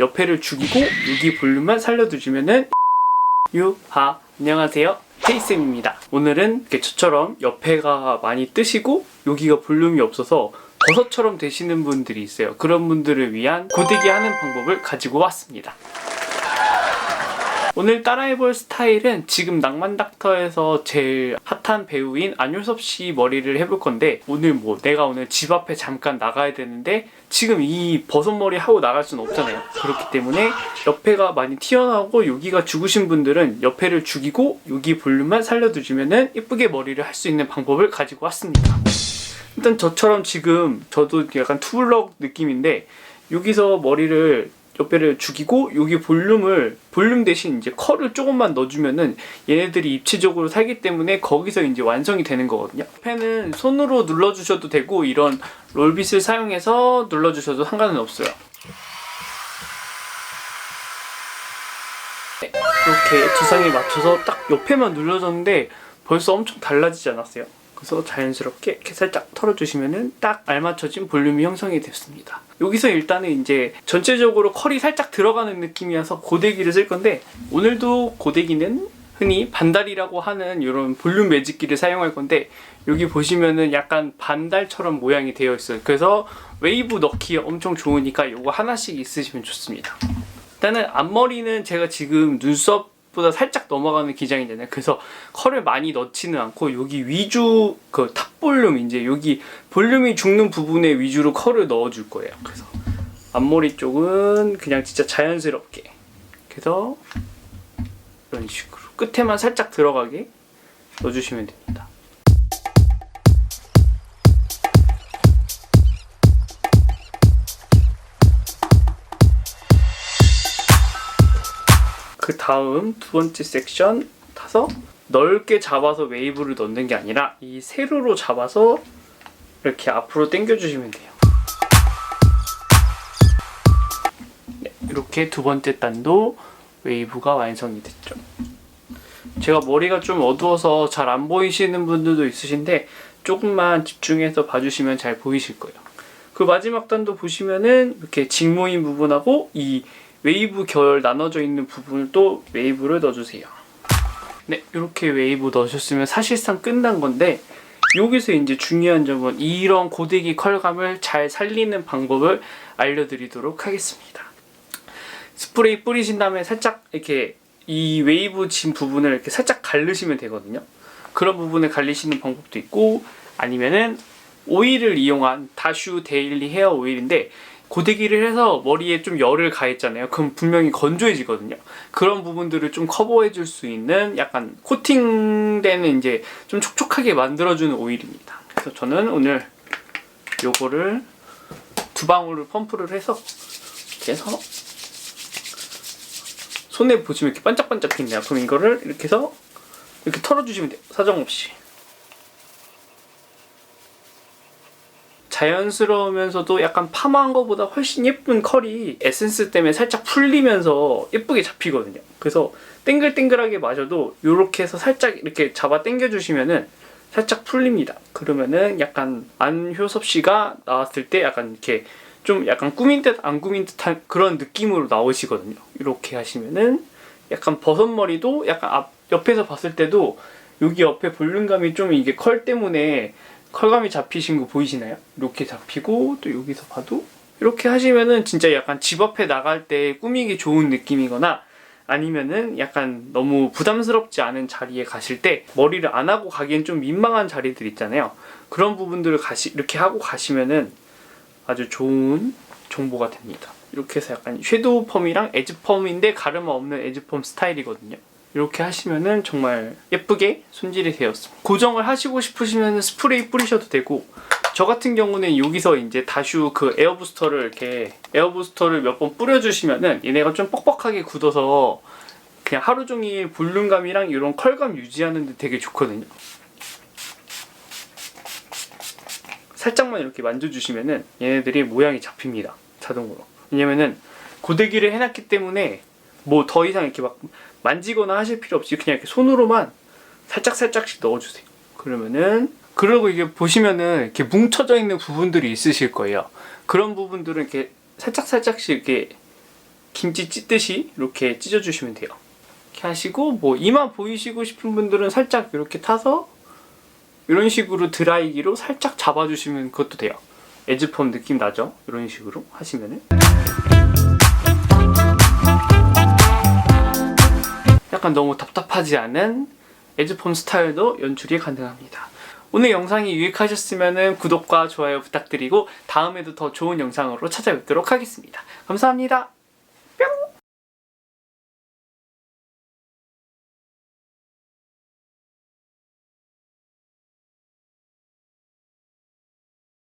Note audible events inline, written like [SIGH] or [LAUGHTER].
옆에를 죽이고 여기 볼륨만 살려두시면은 [LAUGHS] 유하 안녕하세요. 테이쌤입니다. 오늘은 이렇게 저처럼 옆에가 많이 뜨시고 여기가 볼륨이 없어서 버섯처럼 되시는 분들이 있어요. 그런 분들을 위한 고데기 하는 방법을 가지고 왔습니다 오늘 따라해볼 스타일은 지금 낭만닥터에서 제일 핫한 배우인 안효섭 씨 머리를 해볼 건데 오늘 뭐 내가 오늘 집 앞에 잠깐 나가야 되는데 지금 이 버섯머리 하고 나갈 수는 없잖아요. 그렇기 때문에 옆에가 많이 튀어나오고 여기가 죽으신 분들은 옆에를 죽이고 여기 볼륨만 살려두시면은 예쁘게 머리를 할 수 있는 방법을 가지고 왔습니다. 일단 저처럼 지금 저도 약간 투블럭 느낌인데 여기서 머리를 옆에를 죽이고 여기 볼륨을 볼륨 대신 이제 컬을 조금만 넣어주면은 얘네들이 입체적으로 살기 때문에 거기서 이제 완성이 되는 거거든요. 펜은 손으로 눌러주셔도 되고 이런 롤빗을 사용해서 눌러주셔도 상관은 없어요. 네, 이렇게 두상에 맞춰서 딱 옆에만 눌러줬는데 벌써 엄청 달라지지 않았어요? 그래서 자연스럽게 이렇게 살짝 털어주시면은 딱 알맞춰진 볼륨이 형성이 됐습니다. 여기서 일단은 이제 전체적으로 컬이 살짝 들어가는 느낌이어서 고데기를 쓸 건데 오늘도 고데기는 흔히 반달이라고 하는 이런 볼륨 매직기를 사용할 건데 여기 보시면은 약간 반달처럼 모양이 되어 있어요. 그래서 웨이브 넣기 엄청 좋으니까 이거 하나씩 있으시면 좋습니다. 일단은 앞머리는 제가 지금 눈썹 보다 살짝 넘어가는 기장이잖아요. 그래서 컬을 많이 넣지는 않고 여기 위주 그 탑 볼륨 이제 여기 볼륨이 죽는 부분에 위주로 컬을 넣어줄 거예요. 그래서 앞머리 쪽은 그냥 진짜 자연스럽게 그래서 이런 식으로 끝에만 살짝 들어가게 넣어주시면 됩니다. 그 다음 두 번째 섹션 타서 넓게 잡아서 웨이브를 넣는 게 아니라 이 세로로 잡아서 이렇게 앞으로 당겨주시면 돼요. 네, 이렇게 두 번째 단도 웨이브가 완성이 됐죠. 제가 머리가 좀 어두워서 잘 안 보이시는 분들도 있으신데 조금만 집중해서 봐주시면 잘 보이실 거예요. 그 마지막 단도 보시면은 이렇게 직모인 부분하고 이 웨이브 결 나눠져 있는 부분을 또 웨이브를 넣어주세요. 네, 이렇게 웨이브 넣으셨으면 사실상 끝난 건데 여기서 이제 중요한 점은 이런 고데기 컬감을 잘 살리는 방법을 알려드리도록 하겠습니다. 스프레이 뿌리신 다음에 살짝 이렇게 이 웨이브 진 부분을 이렇게 살짝 갈르시면 되거든요. 그런 부분을 갈리시는 방법도 있고 아니면은 오일을 이용한 다슈 데일리 헤어 오일인데 고데기를 해서 머리에 좀 열을 가했잖아요. 그럼 분명히 건조해지거든요. 그런 부분들을 좀 커버해 줄 수 있는 약간 코팅되는 이제 좀 촉촉하게 만들어주는 오일입니다. 그래서 저는 오늘 요거를 두 방울을 펌프를 해서 이렇게 해서 손에 보시면 이렇게 반짝반짝 있네요. 그럼 이거를 이렇게 해서 이렇게 털어주시면 돼요. 사정없이. 자연스러우면서도 약간 파마한 것보다 훨씬 예쁜 컬이 에센스 때문에 살짝 풀리면서 예쁘게 잡히거든요. 그래서 땡글땡글하게 마셔도 이렇게 해서 살짝 이렇게 잡아 당겨주시면은 살짝 풀립니다. 그러면은 약간 안효섭 씨가 나왔을 때 약간 이렇게 좀 약간 꾸민 듯 안 꾸민 듯한 그런 느낌으로 나오시거든요. 이렇게 하시면은 약간 버섯머리도 약간 앞 옆에서 봤을 때도 여기 옆에 볼륨감이 좀 이게 컬 때문에 컬감이 잡히신 거 보이시나요? 이렇게 잡히고 또 여기서 봐도 이렇게 하시면은 진짜 약간 집 앞에 나갈 때 꾸미기 좋은 느낌이거나 아니면은 약간 너무 부담스럽지 않은 자리에 가실 때 머리를 안 하고 가기엔 좀 민망한 자리들 있잖아요. 그런 부분들을 가시 이렇게 하고 가시면은 아주 좋은 정보가 됩니다. 이렇게 해서 약간 섀도우 펌이랑 에즈 펌인데 가름 없는 에즈 펌 스타일이거든요. 이렇게 하시면은 정말 예쁘게 손질이 되었습니다. 고정을 하시고 싶으시면 스프레이 뿌리셔도 되고 저 같은 경우는 여기서 이제 다슈 그 에어 부스터를 이렇게 에어 부스터를 몇 번 뿌려주시면은 얘네가 좀 뻑뻑하게 굳어서 그냥 하루 종일 볼륨감이랑 이런 컬감 유지하는데 되게 좋거든요. 살짝만 이렇게 만져주시면은 얘네들이 모양이 잡힙니다. 자동으로. 왜냐면은 고데기를 해놨기 때문에 뭐 더 이상 이렇게 막 만지거나 하실 필요 없이 그냥 이렇게 손으로만 살짝 살짝씩 넣어주세요. 그러면은 그리고 이게 보시면은 이렇게 뭉쳐져 있는 부분들이 있으실 거예요. 그런 부분들은 이렇게 살짝 살짝씩 이렇게 김치 찢듯이 이렇게 찢어주시면 돼요. 이렇게 하시고 뭐 이마 보이시고 싶은 분들은 살짝 이렇게 타서 이런 식으로 드라이기로 살짝 잡아주시면 그것도 돼요. 에즈펌 느낌 나죠? 이런 식으로 하시면은 약간 너무 답답하지 않은 에즈펌 스타일도 연출이 가능합니다. 오늘 영상이 유익하셨으면 구독과 좋아요 부탁드리고 다음에도 더 좋은 영상으로 찾아뵙도록 하겠습니다. 감사합니다.